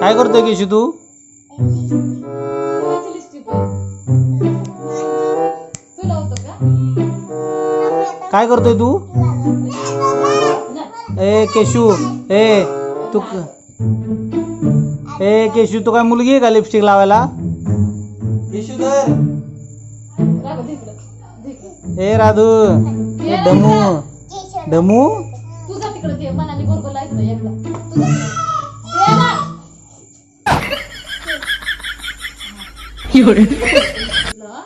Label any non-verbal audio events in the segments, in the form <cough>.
काय करतोय केशू तू काय करतोय तू. ए केशू ए तू ए केशू तू काय मुलगी आहे का लिपस्टिक लावायला केशू तर. ए राधू ए डमू डमू तू जा तिकडं ते मनाने बरोबर लायचं एकदा. तू जा. दे ना. तुला?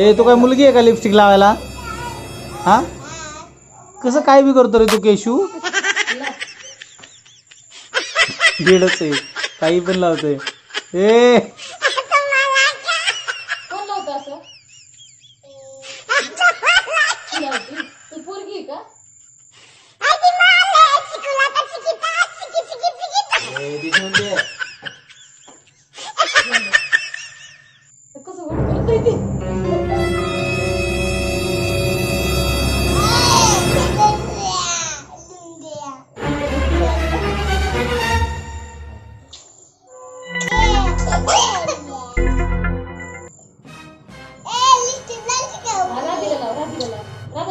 ए तू काय मुलगी आहे का लिपस्टिक लावायला? हा? कसं काय बी करतो रे तू केशू? <laughs> दीडच आहे. काही पण लावतोय. ए!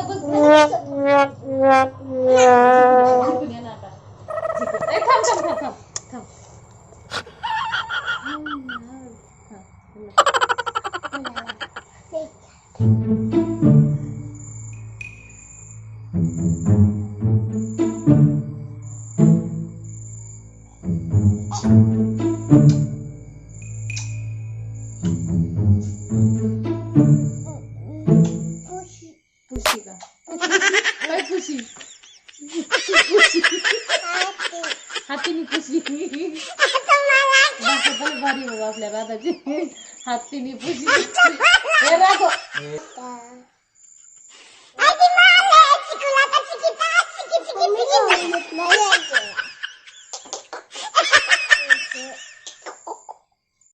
लाव राधा हातीने खुशी बाकी पण भारी बाबा आपल्या राधाची हातीने खुशी हे राघव